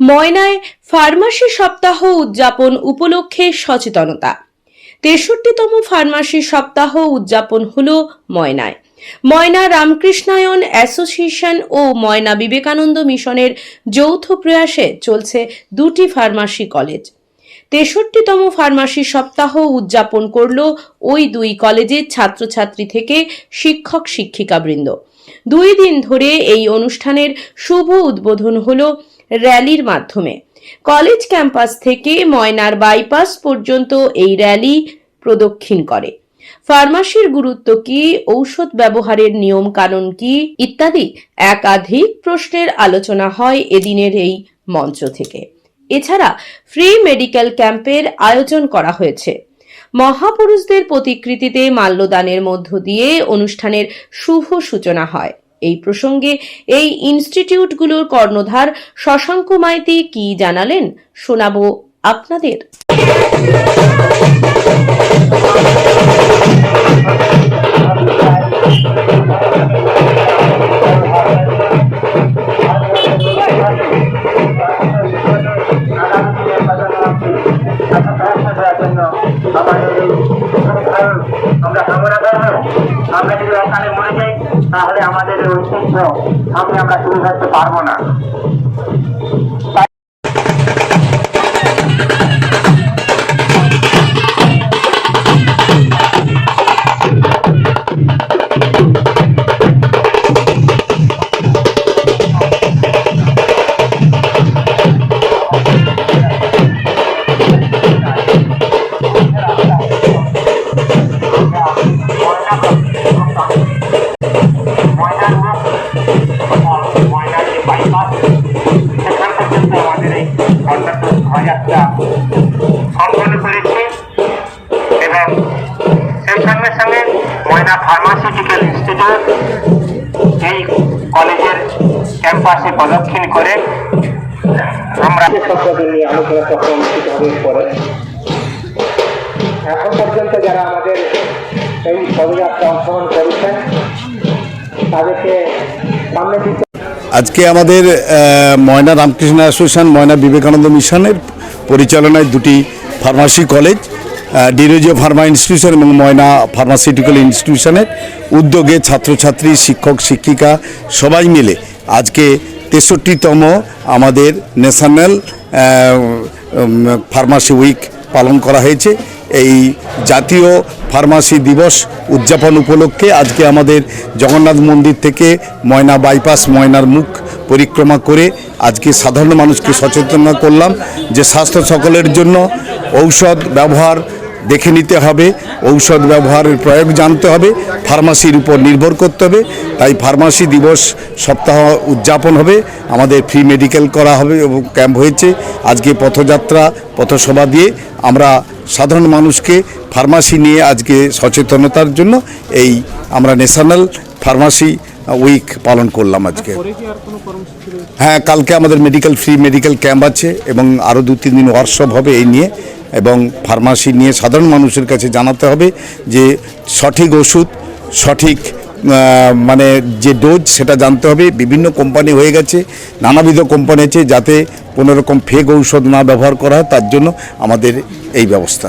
ময়নায় pharmacy সপ্তাহ উদযাপন উপলক্ষে সচেতনতা। তেষট্টিতম ফার্মাসি সপ্তাহ উদযাপন হল ময়নায়। ময়না রামকৃষ্ণায়ন অ্যাসোসিয়েশন ও ময়না বিবেকানন্দ মিশনের যৌথ প্রয়াসে চলছে দুটি ফার্মাসি কলেজ। তেষট্টিতম ফার্মাসি সপ্তাহ উদযাপন করল ওই দুই কলেজের ছাত্রছাত্রী থেকে শিক্ষক শিক্ষিকাবৃন্দ দুই দিন ধরে এই অনুষ্ঠানের শুভ উদ্বোধন হলো র্যালির মাধ্যমে। কলেজ ক্যাম্পাস থেকে ময়নার বাইপাস পর্যন্ত এই র্যালি প্রদক্ষিণ করে। ফার্মাসির গুরুত্ব কি, ঔষধ ব্যবহারের নিয়ম কানুন কি, ইত্যাদি একাধিক প্রশ্নের আলোচনা হয় এদিনের এই মঞ্চ থেকে। এছাড়া ফ্রি মেডিকেল ক্যাম্পের আয়োজন করা হয়েছে। মহাপুরুষদের প্রতিকৃতিতে মাল্যদানের মধ্য দিয়ে অনুষ্ঠানের শুভ সূচনা হয়। এই প্রসঙ্গে এই ইনস্টিটিউটগুলোর কর্ণধার শশাঙ্ক মাইতি কি জানালেন শোনাবো আপনাদের। আমরা যদি ওখানে মরে যাই তাহলে আমাদের ঐতিহ্য সামনে আমরা তুলে ধরতে পারব না। এবং সেই সঙ্গে সঙ্গে ময়না ফার্মাসিউটিক্যাল ইনস্টিটিউট এই কলেজের ক্যাম্পাসে প্রদক্ষিণ করে আমরা নিয়ে আলোচনা চক্র অনুষ্ঠিত হবে পরে। এখন পর্যন্ত যারা আমাদের এই পদযাত্রা অংশগ্রহণ করেছেন তাদেরকে সামনে দিতে আজকে আমাদের ময়না রামকৃষ্ণ অ্যাসোসিয়েশন ময়না বিবেকানন্দ মিশনের পরিচালনায় দুটি pharmacy college Derozio pharma institution এবং ময়না ফার্মাসিউটিক্যাল ইনস্টিটিউশনের উদ্যোগে ছাত্রছাত্রী, শিক্ষক, শিক্ষিকা সবাই মিলে আজকে তেষট্টিতম আমাদের ন্যাশনাল ফার্মাসি উইক পালন করা হয়েছে। এই জাতীয় ফার্মাসি দিবস উদযাপন উপলক্ষে আজকে আমাদের জগন্নাথ মন্দির থেকে ময়না বাইপাস, ময়নার মুখ পরিক্রমা করে আজকে সাধারণ মানুষকে সচেতন করলাম যে স্বাস্থ্য সকলের জন্য ঔষধ ব্যবহার দেখে নিতে হবে ঔষধ ব্যবহারের প্রয়োগ জানতে হবে ফার্মাসির উপর নির্ভর করতে হবে তাই ফার্মাসি দিবস সপ্তাহ উদযাপন হবে আমাদের ফ্রি মেডিকেল করা হবে এবং ক্যাম্প হয়েছে। আজকে পথযাত্রা পথসভা দিয়ে আমরা সাধারণ মানুষকে ফার্মাসি নিয়ে আজকে সচেতনতার জন্য এই আমরা ন্যাশনাল ফার্মাসি উইক পালন করলাম আজকে। হ্যাঁ কালকে আমাদের মেডিকেল ফ্রি মেডিকেল ক্যাম্প আছে এবং আরও দু তিন দিন ওয়ার্কশপ হবে এই নিয়ে। এবং ফার্মাসি নিয়ে সাধারণ মানুষের কাছে জানাতে হবে যে সঠিক ওষুধ, সঠিক মানে যে ডোজ সেটা জানতে হবে। বিভিন্ন কোম্পানি হয়ে গেছে, নানাবিধ কোম্পানি আছে যাতে কোনোরকম ফেক ঔষধ না ব্যবহার করা তার জন্য আমাদের এই ব্যবস্থা।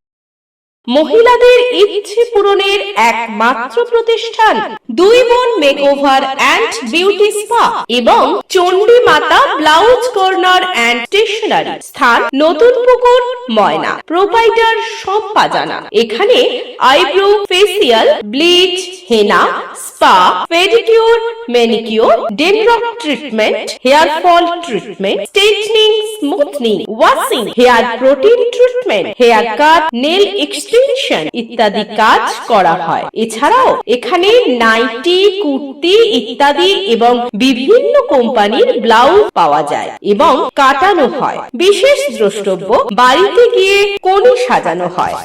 মহিলাদের ইচ্ছে পূরণের একমাত্র প্রতিষ্ঠান দুই বোন মেকওভার অ্যান্ড বিউটি স্পা এবং চণ্ডী মাতা ব্লাউজ কর্নার অ্যান্ড স্টেশনারি। স্থান নতুন পুকুর, ময়না। প্রোপাইটার সব পাজানা। এখানে eyebrow, facial, bleach, henna, spa, pedicure, manicure, dandruff treatment, hair fall treatment straightening smoothing, washing, hair protein treatment, hair cut, nail extension ইত্যাদি কাজ করা হয়। এছাড়াও এখানে নাইটি কুর্তি ইত্যাদি এবং বিভিন্ন কোম্পানির ব্লাউজ পাওয়া যায় এবং কাটানো হয়। বিশেষ দ্রষ্টব্য বাড়িতে গিয়ে কোণে সাজানো হয়।